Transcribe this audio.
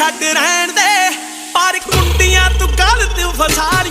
ਛੱਡ ਰਹਿਣ ਦੇ। ਪਰ ਕੁੰਡੀਆਂ ਤੂੰ ਗਲਤ ਫਸਾ